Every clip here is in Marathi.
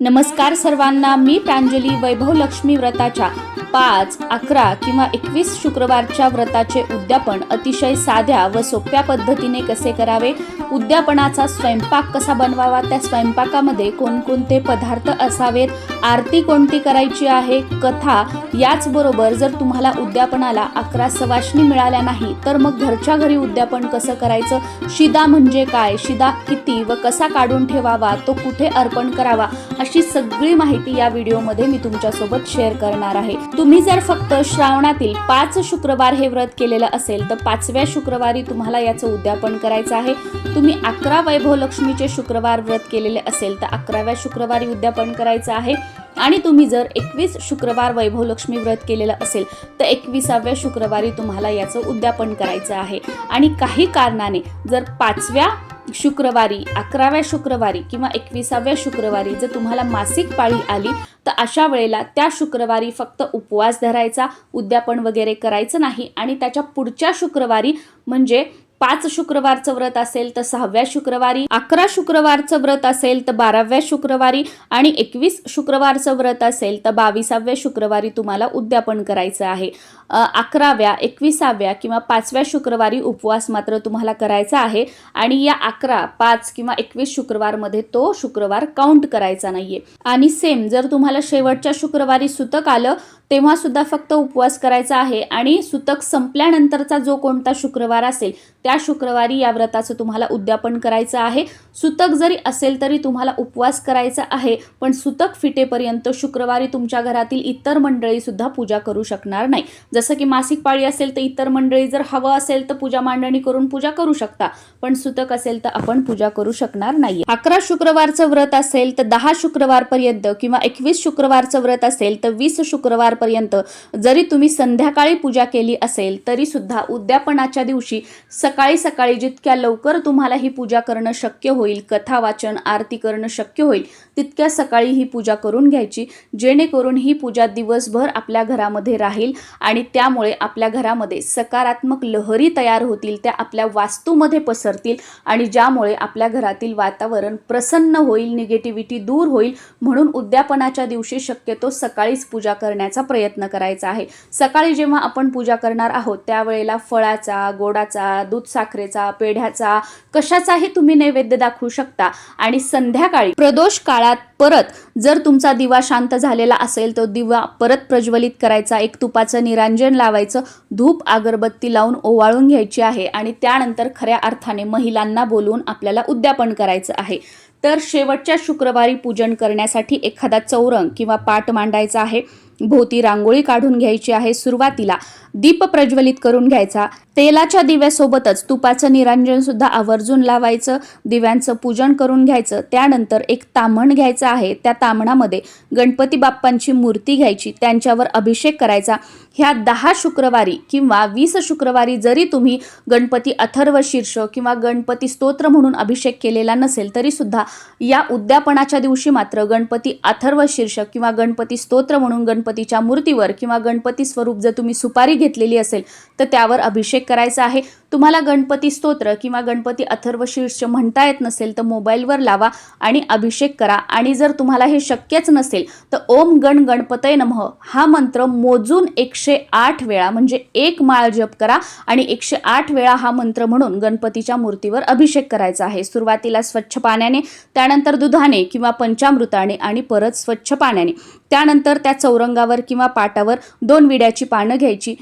नमस्कार सर्वांना मी प्रांजली वैभव लक्ष्मी व्रताच्या पाच अकरा किंवा एकवीस शुक्रवारच्या व्रताचे उद्यापन अतिशय साध्या व सोप्या पद्धतीने कसे करावे? उद्यापनाचा स्वयंपाक कसा बनवावा? त्या स्वयंपाकामध्ये कोणकोणते पदार्थ असावेत? आरती कोणती करायची आहे? कथा याचबरोबर जर तुम्हाला उद्यापनाला अकरा सवाशणी मिळाल्या नाही तर मग घरच्या घरी उद्यापन कसं करायचं? शिदा म्हणजे काय? शिदा किती व कसा काढून ठेवावा? तो कुठे अर्पण करावा? अशी सगळी माहिती या व्हिडिओमध्ये मी तुमच्यासोबत शेअर करणार आहे. तुम्ही जर फक्त श्रावणातील पाच शुक्रवार हे व्रत केलेलं असेल तर पाचव्या शुक्रवारी तुम्हाला याचं उद्यापन करायचं आहे. तुम्ही अकरा वैभव लक्ष्मीचे शुक्रवार व्रत केलेले असेल तर अकराव्या शुक्रवारी उद्यापन करायचं आहे. आणि तुम्ही जर एकवीस शुक्रवार वैभव लक्ष्मी व्रत केलेलं असेल तर एकविसाव्या शुक्रवारी तुम्हाला याचं उद्यापन करायचं आहे. आणि काही कारणाने जर पाचव्या शुक्रवारी अकराव्या शुक्रवारी किंवा एकविसाव्या शुक्रवारी जर तुम्हाला मासिक पाळी आली तर अशा वेळेला त्या शुक्रवारी फक्त उपवास धरायचा उद्यापन वगैरे करायचं नाही आणि त्याच्या पुढच्या शुक्रवारी म्हणजे पाच शुक्रवारचं व्रत असेल तर सहाव्या शुक्रवारी अकरा शुक्रवारचं व्रत असेल तर बाराव्या शुक्रवारी आणि एकवीस शुक्रवारचं व्रत असेल तर बावीसाव्या शुक्रवारी तुम्हाला उद्यापन करायचं आहे. अकराव्या एकविसाव्या किंवा पाचव्या शुक्रवारी उपवास मात्र तुम्हाला करायचा आहे आणि या अकरा पाच किंवा एकवीस शुक्रवारमध्ये तो शुक्रवार काउंट करायचा नाहीये. आणि सेम जर तुम्हाला शेवटच्या शुक्रवारी सुतक आलं तेव्हा सुद्धा फक्त उपवास करायचा आहे आणि सुतक संपल्यानंतरचा जो कोणता शुक्रवार असेल त्या शुक्रवारी या व्रताचं तुम्हाला उद्यापन करायचं आहे. सुतक जरी असेल तरी तुम्हाला उपवास करायचा आहे पण सुतक फिटेपर्यंत शुक्रवारी तुमच्या घरातील इतर मंडळी सुद्धा पूजा करू शकणार नाही. जसं की मासिक पाळी असेल तर इतर मंडळी जर हवं असेल तर पूजा मांडणी करून पूजा करू शकता. पण सुतक असेल तर आपण पूजा करू शकणार नाही अकरा शुक्रवारचं व्रत असेल तर दहा शुक्रवारपर्यंत किंवा एकवीस शुक्रवारचं व्रत असेल तर वीस शुक्रवारपर्यंत जरी तुम्ही संध्याकाळी पूजा केली असेल तरी सुद्धा उद्यापनाच्या दिवशी सकाळी सकाळी जितक्या लवकर तुम्हाला ही पूजा करणं शक्य होईल कथा वाचन आरती करणं शक्य होईल तितक्या सकाळी ही पूजा करून घ्यायची जेणेकरून ही पूजा दिवसभर आपल्या घरामध्ये राहील आणि त्यामुळे आपल्या घरामध्ये सकारात्मक लहरी तयार होतील त्या आपल्या वास्तूमध्ये पसरतील आणि ज्यामुळे आपल्या घरातील वातावरण प्रसन्न होईल निगेटिव्हिटी दूर होईल. म्हणून उद्यापनाच्या दिवशी शक्यतो सकाळीच पूजा करण्याचा प्रयत्न करायचा आहे. सकाळी जेव्हा आपण पूजा करणार आहोत त्यावेळेला फळाचा गोडाचा दूध साखरेचा पेढ्याचा कशाचाही तुम्ही नैवेद्य दाखवू शकता आणि संध्याकाळी प्रदोष काळात परत जर तुमचा दिवा शांत झालेला असेल तर दिवा परत प्रज्वलित करायचा एक तुपाचं निरांजन लावायचं धूप अगरबत्ती लावून ओवाळून घ्यायची आहे आणि त्यानंतर खऱ्या अर्थाने महिलांना बोलवून आपल्याला उद्यापन करायचं आहे. तर शेवटच्या शुक्रवारी पूजन करण्यासाठी एखादा चौरंग किंवा पाट मांडायचा आहे. भोवती रांगोळी काढून घ्यायची आहे सुरुवातीला. दीप प्रज्वलित करून घ्यायचा. तेलाच्या दिव्यासोबतच तुपाचं निरांजन सुद्धा आवर्जून लावायचं. दिव्यांचं पूजन करून घ्यायचं. त्यानंतर एक ताम्हण घ्यायचं आहे. त्या ताम्हणामध्ये गणपती बाप्पांची मूर्ती घ्यायची. त्यांच्यावर अभिषेक करायचा. ह्या दहा शुक्रवारी किंवा वीस शुक्रवारी जरी तुम्ही गणपती अथर्व शीर्ष किंवा गणपती स्तोत्र म्हणून अभिषेक केलेला नसेल तरी सुद्धा या उद्यापनाच्या दिवशी मात्र गणपती अथर्व शीर्ष किंवा गणपती स्तोत्र म्हणून गणपतीच्या मूर्तीवर किंवा गणपती स्वरूप जर तुम्ही सुपारी घेतलेली असेल तर त्यावर अभिषेक करायचा आहे. तुम्हाला गणपती स्तोत्र किंवा गणपती अथर्व शीर्ष म्हणता येत नसेल तर मोबाईलवर लावा आणि अभिषेक करा. आणि जर तुम्हाला हे शक्यच नसेल तर ओम गण गणपतय नमः. हा मंत्र मोजून एकशे आठ वेळा म्हणजे एक माळ जप करा आणि एकशे आठ वेळा हा मंत्र म्हणून गणपतीच्या मूर्तीवर अभिषेक करायचा आहे. सुरुवातीला स्वच्छ पाण्याने त्यानंतर दुधाने किंवा पंचामृताने आणि परत स्वच्छ पाण्याने. त्यानंतर त्या चौरंगावर किंवा पाटावर दोन विड्याची पानं घ्यायची.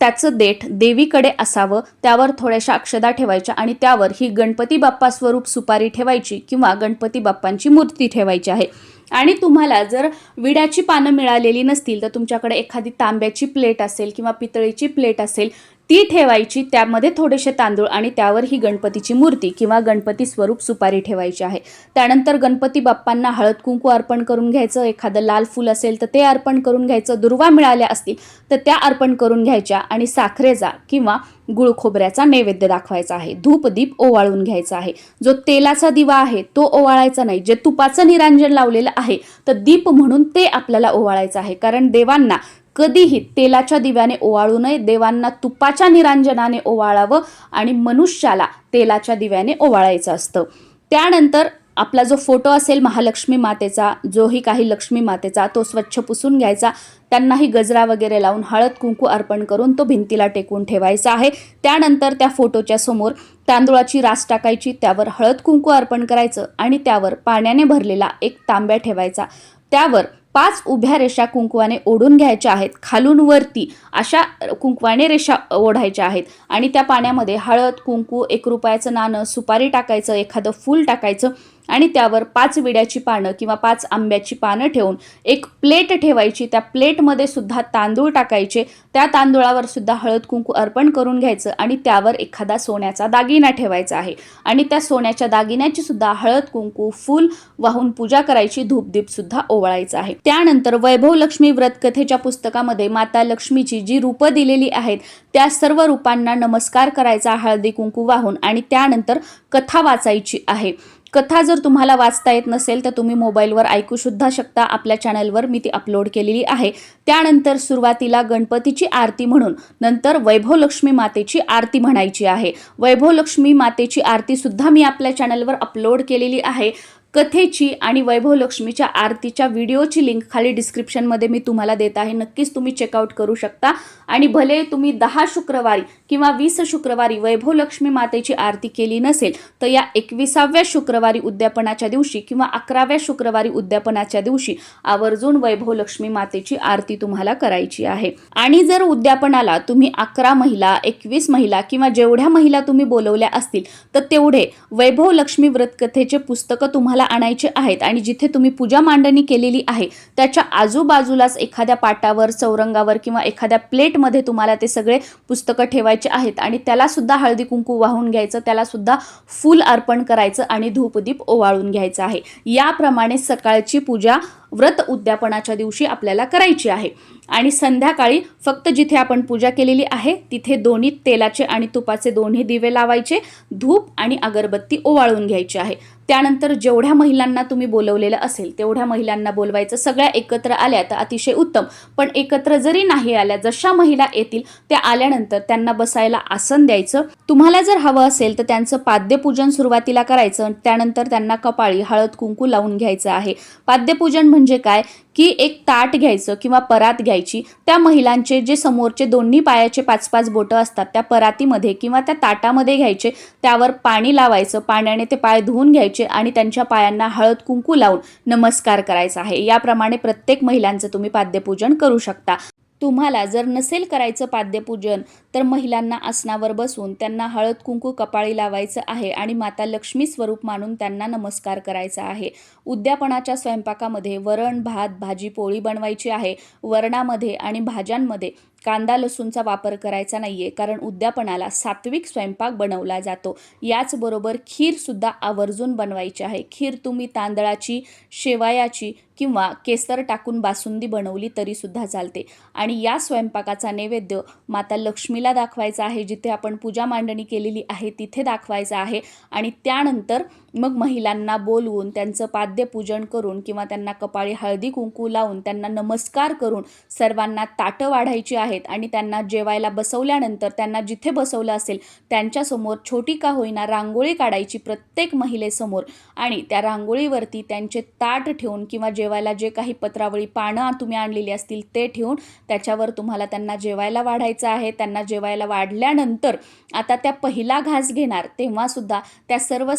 त्याचं देठ देवीकडे असावं त्यावर थोड्याशा अक्षदा ठेवायच्या आणि त्यावर ही गणपती बाप्पा स्वरूप सुपारी ठेवायची किंवा गणपती बाप्पांची मूर्ती ठेवायची आहे. आणि तुम्हाला जर विड्याची पानं मिळालेली नसतील तर तुमच्याकडे एखादी तांब्याची प्लेट असेल किंवा पितळीची प्लेट असेल ती ठेवायची त्यामध्ये थोडेसे तांदूळ आणि त्यावर ही गणपतीची मूर्ती किंवा गणपती स्वरूप सुपारी ठेवायची आहे. त्यानंतर गणपती बाप्पांना हळद कुंकू अर्पण करून घ्यायचं एखादं लाल फूल असेल तर ते अर्पण करून घ्यायचं दुर्वा मिळाल्या असतील तर त्या अर्पण करून घ्यायच्या आणि साखरेचा किंवा गुळ खोबऱ्याचा नैवेद्य दाखवायचा आहे. धूप दीप ओवाळून घ्यायचा आहे. जो तेलाचा दिवा आहे तो ओवाळायचा नाही. जे तुपाचं निरांजन लावलेलं आहे तर दीप म्हणून ते आपल्याला ओवाळायचं आहे. कारण देवांना कधीही तेलाच्या दिव्याने ओवाळू नये. देवांना तुपाच्या निरांजनाने ओवाळावं आणि मनुष्याला तेलाच्या दिव्याने ओवाळायचं असतं. त्यानंतर आपला जो फोटो असेल महालक्ष्मी मातेचा जोही काही लक्ष्मी मातेचा तो स्वच्छ पुसून घ्यायचा. त्यांनाही गजरा वगैरे लावून हळद कुंकू अर्पण करून तो भिंतीला टेकून ठेवायचा आहे. त्यानंतर त्या फोटोच्या समोर तांदूळाची रास टाकायची त्यावर हळद कुंकू अर्पण करायचं आणि त्यावर पाण्याने भरलेला एक तांब्या ठेवायचा. त्यावर पाच उभ्या रेषा कुंकवाने ओढून घ्यायच्या आहेत. खालून वरती अशा कुंकवाने रेषा ओढायच्या आहेत आणि त्या पाण्यामध्ये हळद कुंकू एक रुपयाचं नाणं सुपारी टाकायचं एखादं फूल टाकायचं आणि त्यावर पाच विड्याची पानं किंवा पाच आंब्याची पानं ठेवून एक प्लेट ठेवायची. त्या प्लेटमध्ये सुद्धा तांदूळ टाकायचे. त्या तांदूळावर सुद्धा हळद कुंकू अर्पण करून घ्यायचं आणि त्यावर एखादा सोन्याचा दागिना ठेवायचा आहे. आणि त्या सोन्याच्या दागिन्याची सुद्धा हळद कुंकू फूल वाहून पूजा करायची. धूपदीप सुद्धा ओवाळायचा आहे. त्यानंतर वैभव लक्ष्मी व्रत कथेच्या पुस्तकामध्ये माता लक्ष्मीची जी रूपं दिलेली आहेत त्या सर्व रूपांना नमस्कार करायचा. हळदी कुंकू वाहून आणि त्यानंतर कथा वाचायची आहे. कथा जर तुम्हाला वाचता येत नसेल तर तुम्ही मोबाईलवर ऐकू सुद्धा शकता. आपल्या चॅनलवर मी ती अपलोड केलेली आहे. त्यानंतर सुरुवातीला गणपतीची आरती म्हणून नंतर वैभव लक्ष्मी मातेची आरती म्हणायची आहे. वैभव लक्ष्मी मातेची आरती सुद्धा मी आपल्या चॅनलवर अपलोड केलेली आहे. कथेची आणि वैभव लक्ष्मीच्या आरतीच्या व्हिडिओची लिंक खाली डिस्क्रिप्शनमध्ये मी तुम्हाला देत आहे. नक्कीच तुम्ही चेकआउट करू शकता. आणि भले तुम्ही दहा शुक्रवारी किंवा वीस शुक्रवारी वैभव लक्ष्मी मातेची आरती केली नसेल तर या एकविसाव्या शुक्रवारी उद्यापनाच्या दिवशी किंवा अकराव्या शुक्रवारी उद्यापनाच्या दिवशी आवर्जून वैभव लक्ष्मी मातेची आरती तुम्हाला करायची आहे. आणि जर उद्यापनाला तुम्ही अकरा महिला एकवीस महिला किंवा जेवढ्या महिला तुम्ही बोलवल्या असतील तर तेवढे वैभव लक्ष्मी व्रतकथेचे पुस्तकं तुम्हाला आणायचे आहेत आणि जिथे तुम्ही पूजा मांडणी केलेली आहे त्याच्या आजूबाजूलाच एखाद्या पाटावर चौरंगावर किंवा एखाद्या प्लेटमध्ये तुम्हाला ते सगळे पुस्तकं ठेवायचे आहेत आणि त्यालासुद्धा हळदी कुंकू वाहून घ्यायचं त्यालासुद्धा फूल अर्पण करायचं आणि धूपदीप ओवाळून घ्यायचं आहे. याप्रमाणे सकाळची पूजा व्रत उद्यापनाच्या दिवशी आपल्याला करायची आहे. आणि संध्याकाळी फक्त जिथे आपण पूजा केलेली आहे तिथे दोन्ही तेलाचे आणि तुपाचे दोन्ही दिवे लावायचे धूप आणि अगरबत्ती ओवाळून घ्यायची आहे. त्यानंतर जेवढ्या महिलांना तुम्ही बोलवलेलं असेल तेवढ्या महिलांना बोलवायचं. सगळ्या एकत्र आल्या तर अतिशय उत्तम. पण एकत्र जरी नाही आल्या जशा महिला येतील त्या आल्यानंतर त्यांना बसायला आसन द्यायचं. तुम्हाला जर हवं असेल तर त्यांचं पाद्यपूजन सुरुवातीला करायचं. त्यानंतर त्यांना कपाळी हळद कुंकू लावून घ्यायचं आहे. पाद्यपूजन म्हणजे म्हणजे काय? की एक ताट घ्यायचं किंवा परात घ्यायची. त्या महिलांचे जे समोरचे दोन्ही पायाचे पाच पाच बोटं असतात त्या परातीमध्ये किंवा त्या ताटामध्ये घ्यायचे. त्यावर पाणी लावायचं पाण्याने ते पाय धुवून घ्यायचे आणि त्यांच्या पायांना हळद कुंकू लावून नमस्कार करायचा आहे. याप्रमाणे प्रत्येक महिलांचं तुम्ही पाद्यपूजन करू शकता. तुम्हाला जर नसेल करायचं पाद्यपूजन तर महिलांना आसनावर बसून त्यांना हळद कुंकू कपाळी लावायचं आहे आणि माता लक्ष्मी स्वरूप मानून त्यांना नमस्कार करायचा आहे. उद्यापनाच्या स्वयंपाकामध्ये वरण भात भाजी पोळी बनवायची आहे. वरणामध्ये आणि भाज्यांमध्ये कांदा लसूणचा वापर करायचा नाहीये कारण उद्यापनाला सात्विक स्वयंपाक बनवला जातो. याचबरोबर खीरसुद्धा आवर्जून बनवायची आहे. खीर तुम्ही तांदळाची शेवायाची किंवा केसर टाकून बासुंदी बनवली तरीसुद्धा चालते. आणि या स्वयंपाकाचा नैवेद्य माता लक्ष्मीला दाखवायचा आहे जिथे आपण पूजा मांडणी केलेली आहे तिथे दाखवायचा आहे. आणि त्यानंतर मग महिलांना बोलवून त्यांचं पाद्यपूजन करून किंवा त्यांना कपाळी हळदी कुंकू लावून त्यांना नमस्कार करून सर्वांना ताटं वाढायची आहेत आणि त्यांना जेवायला बसवल्यानंतर त्यांना जिथे बसवलं असेल त्यांच्यासमोर छोटी का होईना रांगोळी काढायची प्रत्येक महिलेसमोर. आणि त्या रांगोळीवरती त्यांचे ताट ठेवून किंवा जेवायला जे काही पत्रावळी पानं तुम्ही आणलेली असतील ते ठेवून त्याच्यावर तुम्हाला त्यांना जेवायला वाढायचं आहे. त्यांना जेवायला वाढल्यानंतर आता त्या पहिला घास घेणार तेव्हासुद्धा त्या सर्व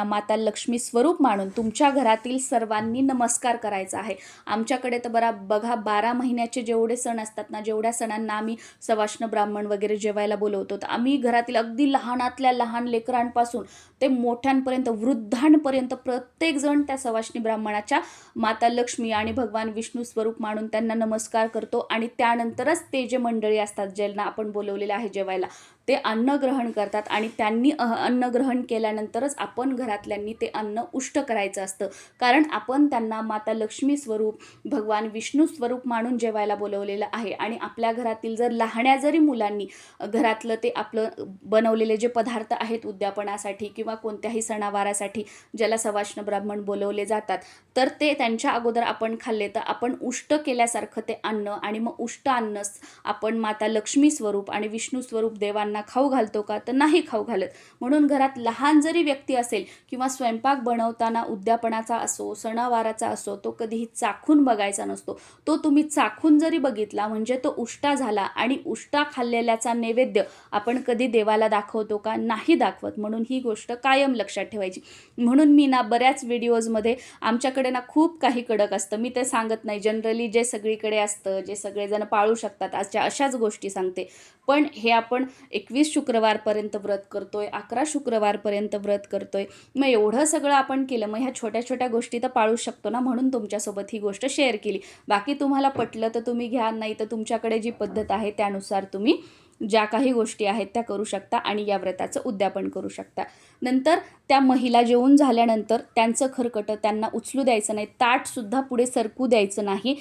सवाष्णींना माता लक्ष्मी स्वरूप मानून तुमच्या घरातील सर्वांनी नमस्कार करायचा आहे. आमच्याकडे तर बरा बघा बारा महिन्याचे जेवढे सण असतात ना जेवढ्या सणांना आम्ही सवाष्ण ब्राह्मण वगैरे जेवायला बोलवतो. तर आम्ही घरातील अगदी लहानातल्या लहान लेकरांपासून ते मोठ्यांपर्यंत वृद्धांपर्यंत प्रत्येकजण त्या सवाष्णी ब्राह्मणाच्या माता लक्ष्मी आणि भगवान विष्णू स्वरूप मानून त्यांना नमस्कार करतो. आणि त्यानंतरच ते जे मंडळी असतात ज्यांना आपण बोलवलेलं आहे जेवायला ते अन्न ग्रहण करतात आणि त्यांनी अन्न ग्रहण केल्यानंतरच आपण घरातल्यांनी ते अन्न उष्ट करायचं असतं. कारण आपण त्यांना माता लक्ष्मी स्वरूप भगवान विष्णू स्वरूप मानून जेवायला बोलवलेलं आहे. आणि आपल्या घरातील जर लहाण्या जरी मुलांनी घरातलं ते आपलं बनवलेले जे पदार्थ आहेत उद्यापनासाठी किंवा कोणत्याही सणावारासाठी ज्याला सवाष्ण ब्राह्मण बोलवले जातात तर ते त्यांच्या अगोदर आपण खाल्ले तर आपण उष्ट केल्यासारखं ते अन्न आणि मग उष्ट अन्न आपण माता लक्ष्मी स्वरूप आणि विष्णू स्वरूप देवांना लोकांना खाऊ घालतो का? तर नाही खाऊ घालत. म्हणून घरात लहान जरी व्यक्ती असेल किंवा स्वयंपाक बनवताना उद्यापनाचा असो सणावाराचा असो तो कधीही चाखून बघायचा नसतो. तो तुम्ही चाखून जरी बघितला म्हणजे तो उष्टा झाला आणि उष्टा खाल्लेल्याचा नैवेद्य आपण कधी देवाला दाखवतो का? नाही दाखवत. म्हणून ही गोष्ट कायम लक्षात ठेवायची. म्हणून मी ना बऱ्याच व्हिडिओजमध्ये आमच्याकडे ना खूप काही कडक असतं. मी ते सांगत नाही. जनरली जे सगळीकडे असतं जे सगळेजण पाळू शकतात आजच्या अशाच गोष्टी सांगते. पण हे आपण एकवीस शुक्रवारपर्यंत व्रत करतोय अकरा शुक्रवारपर्यंत व्रत करतोय मग एवढं सगळं आपण केलं मग ह्या छोट्या छोट्या गोष्टी तर पाळू शकतो ना म्हणून तुमच्यासोबत ही गोष्ट शेअर केली. बाकी तुम्हाला पटलं तर तुम्ही घ्या नाही तर तुमच्याकडे जी पद्धत आहे त्यानुसार तुम्ही ज्या काही गोष्टी आहेत त्या करू शकता आणि या व्रताचं उद्यापन करू शकता. नंतर त्या महिला जेवून झाल्यानंतर त्यांचं खरकटं त्यांना उचलू द्यायचं नाही. ताटसुद्धा पुढे सरकू द्यायचं नाही.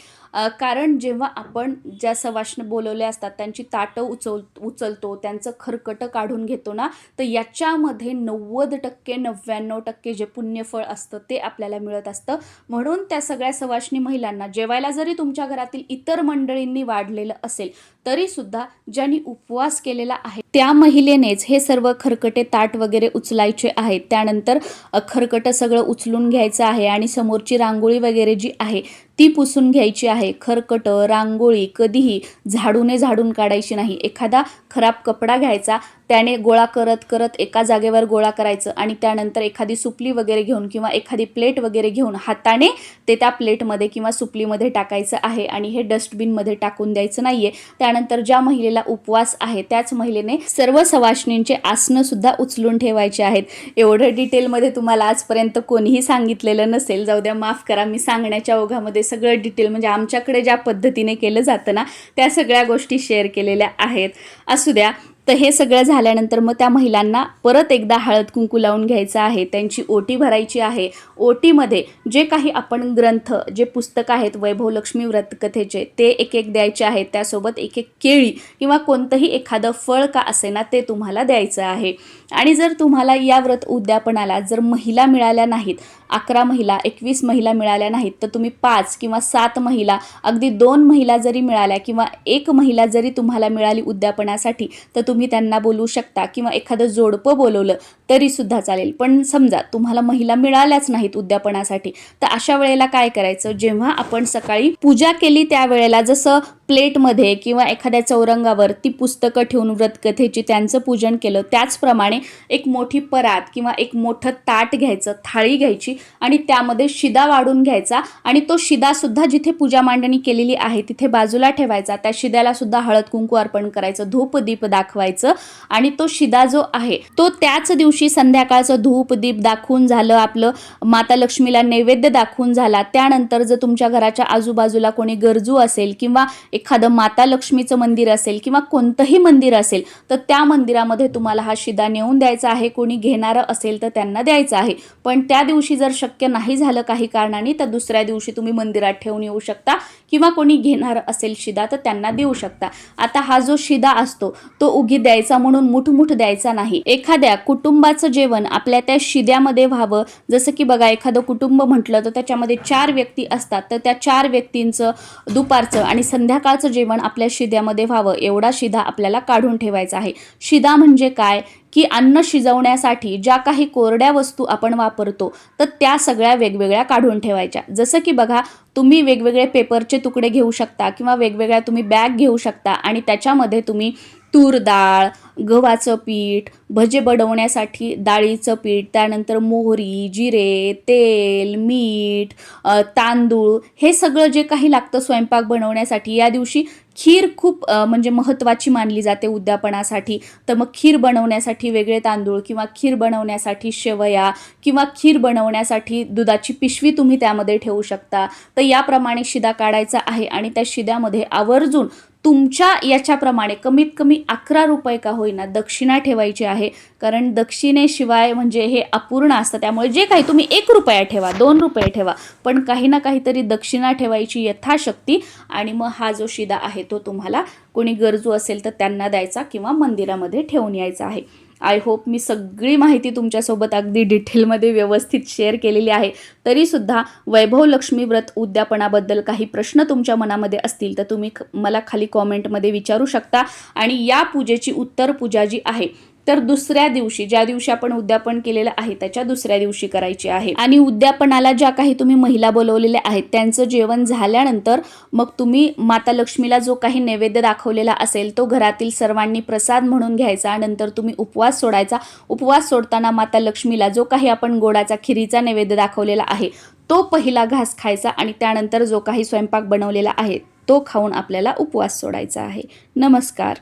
कारण जेव्हा आपण ज्या सवाष्ण बोलवले असतात त्यांची ताटं उचल उचलतो त्यांचं खरकटं काढून घेतो ना तर याच्यामध्ये नव्वद टक्के नव्याण्णव टक्के जे पुण्यफळ असतं ते आपल्याला मिळत असतं. म्हणून त्या सगळ्या सवाष्णी महिलांना जेवायला जरी तुमच्या घरातील इतर मंडळींनी वाढलेलं असेल तरीसुद्धा ज्यांनी उपवास केलेला आहे त्या महिलेनेच हे सर्व खरकटे ताट वगैरे उचलायचे आहेत. त्यानंतर खरकटं सगळं उचलून घ्यायचं आहे आणि समोरची रांगोळी वगैरे जी आहे ती पुसून घ्यायची आहे. खरकटं रांगोळी कधीही झाडूने झाडून काढायची नाही. एखादा खराब कपडा घ्यायचा त्याने गोळा करत करत एका जागेवर गोळा करायचं आणि त्यानंतर एखादी सुपली वगैरे घेऊन किंवा एखादी प्लेट वगैरे घेऊन हाताने ते त्या प्लेटमध्ये किंवा सुपलीमध्ये टाकायचं आहे आणि हे डस्टबिनमध्ये टाकून द्यायचं नाही आहे त्यानंतर ज्या महिलेला उपवास आहे त्याच महिलेने सर्व सवाष्णींचे आसनं सुद्धा उचलून ठेवायचे आहेत. एवढं डिटेलमध्ये तुम्हाला आजपर्यंत कोणीही सांगितलेलं नसेल. जाऊ द्या माफ करा मी सांगण्याच्या ओघामध्ये सगळं डिटेल म्हणजे आमच्याकडे ज्या पद्धतीने केलं जातं ना त्या सगळ्या गोष्टी शेअर केलेल्या आहेत. असू द्या तर हे सगळं झाल्यानंतर मग त्या महिलांना परत एकदा हळद कुंकू लावून घ्यायचं आहे. त्यांची ओटी भरायची आहे. ओटीमध्ये जे काही आपण ग्रंथ जे पुस्तक आहेत वैभव लक्ष्मी व्रतकथेचे ते एक एक द्यायचे आहेत. त्यासोबत एक एक केळी किंवा कोणतंही एखादं फळ का असे ना ते तुम्हाला द्यायचं आहे. आणि जर तुम्हाला या व्रत उद्यापनाला जर महिला मिळाल्या नाहीत अकरा महिला एकवीस महिला मिळाल्या नाहीत तर तुम्ही पाच किंवा सात महिला अगदी दोन महिला जरी मिळाल्या किंवा एक महिला जरी तुम्हाला मिळाली उद्यापनासाठी तर तुम्ही तुम्ही त्यांना बोलवू शकता किंवा एखादं जोडपं बोलवलं तरीसुद्धा चालेल. पण समजा तुम्हाला महिला मिळाल्याच नाहीत उद्यापनासाठी तर अशा वेळेला काय करायचं? जेव्हा आपण सकाळी पूजा केली त्यावेळेला जसं प्लेटमध्ये किंवा एखाद्या चौरंगावर ती पुस्तकं ठेवून व्रतकथेची त्यांचं पूजन केलं त्याचप्रमाणे एक मोठी परात किंवा एक मोठं ताट घ्यायचं थाळी घ्यायची आणि त्यामध्ये शिदा वाढून घ्यायचा आणि तो शिदासुद्धा जिथे पूजा मांडणी केलेली आहे तिथे बाजूला ठेवायचा. त्या शिद्याला सुद्धा हळद कुंकू अर्पण करायचं धूप दीप दाखवायचं आणि तो शिदा जो आहे तो त्याच दिवशी संध्याकाळचं धूप दीप दाखवून झालं आपलं माता लक्ष्मीला नैवेद्य दाखवून झाला. त्यानंतर जर तुमच्या घराच्या आजूबाजूला कोणी गरजू असेल किंवा एखादं माता लक्ष्मीचं मंदिर असेल किंवा कोणतंही मंदिर असेल तर त्या मंदिरामध्ये तुम्हाला हा शिदा नेऊन द्यायचा आहे. कोणी घेणारं असेल तर त्यांना द्यायचा आहे. पण त्या दिवशी जर शक्य नाही झालं काही कारणाने तर दुसऱ्या दिवशी तुम्ही मंदिरात ठेवून येऊ शकता किंवा कोणी घेणार असेल शिदा तर त्यांना देऊ शकता. आता हा जो शिदा असतो तो उगी द्यायचा म्हणून मुठमुठ द्यायचा नाही. एखाद्या कुटुंबाचं जेवण आपल्या त्या शिद्यामध्ये व्हावं. जसं की बघा एखादं कुटुंब म्हटलं तर त्याच्यामध्ये चार व्यक्ती असतात. तर त्या चार व्यक्तींचं दुपारचं आणि प्रकारचं जेवण आपल्या शिद्यामध्ये व्हावं एवढा शिधा आपल्याला काढून ठेवायचा आहे. शिदा म्हणजे काय? की अन्न शिजवण्यासाठी ज्या काही कोरड्या वस्तू आपण वापरतो तर त्या सगळ्या वेगवेगळ्या काढून ठेवायच्या. जसं की बघा तुम्ही वेगवेगळे पेपरचे तुकडे घेऊ शकता किंवा वेगवेगळ्या तुम्ही बॅग घेऊ शकता आणि त्याच्यामध्ये तुम्ही तूर डाळ गव्हाचं पीठ भजे बनवण्यासाठी डाळीचं पीठ त्यानंतर मोहरी जिरे तेल मीठ तांदूळ हे सगळं जे काही लागतं स्वयंपाक बनवण्यासाठी या दिवशी खीर खूप म्हणजे महत्त्वाची मानली जाते उद्यापनासाठी. तर मग खीर बनवण्यासाठी वेगळे तांदूळ किंवा खीर बनवण्यासाठी शेवया किंवा खीर बनवण्यासाठी दुधाची पिशवी तुम्ही त्यामध्ये ठेवू शकता. तर याप्रमाणे शिदा काढायचा आहे आणि त्या शिद्यामध्ये आवर्जून तुमच्या याच्याप्रमाणे कमीत कमी अकरा रुपये का होईना दक्षिणा ठेवायची आहे. कारण दक्षिणेशिवाय म्हणजे हे अपूर्ण असतं. त्यामुळे जे काही तुम्ही एक रुपया ठेवा दोन रुपये ठेवा पण काही ना काहीतरी दक्षिणा ठेवायची यथाशक्ती आणि मग हा जो शिदा आहे तो तुम्हाला कोणी गरजू असेल तर त्यांना द्यायचा किंवा मंदिरामध्ये ठेवून यायचा आहे. आय होप मी सगळी माहिती तुमच्यासोबत अगदी डिटेलमध्ये व्यवस्थित शेअर केलेली आहे. तरीसुद्धा वैभव लक्ष्मी व्रत उद्यापनाबद्दल काही प्रश्न तुमच्या मनामध्ये असतील तर तुम्ही मला खाली कॉमेंटमध्ये विचारू शकता. आणि या पूजेची उत्तर पूजा जी आहे. तर दुसऱ्या दिवशी ज्या दिवशी आपण उद्यापन केलेलं आहे त्याच्या दुसऱ्या दिवशी करायची आहे. आणि उद्यापनाला ज्या काही तुम्ही महिला बोलवलेल्या आहेत त्यांचं जेवण झाल्यानंतर मग तुम्ही माता लक्ष्मीला जो काही नैवेद्य दाखवलेला असेल तो घरातील सर्वांनी प्रसाद म्हणून घ्यायचा नंतर तुम्ही उपवास सोडायचा. उपवास सोडताना माता लक्ष्मीला जो काही आपण गोडाचा खिरीचा नैवेद्य दाखवलेला आहे तो पहिला घास खायचा आणि त्यानंतर जो काही स्वयंपाक बनवलेला आहे तो खाऊन आपल्याला उपवास सोडायचा आहे. नमस्कार.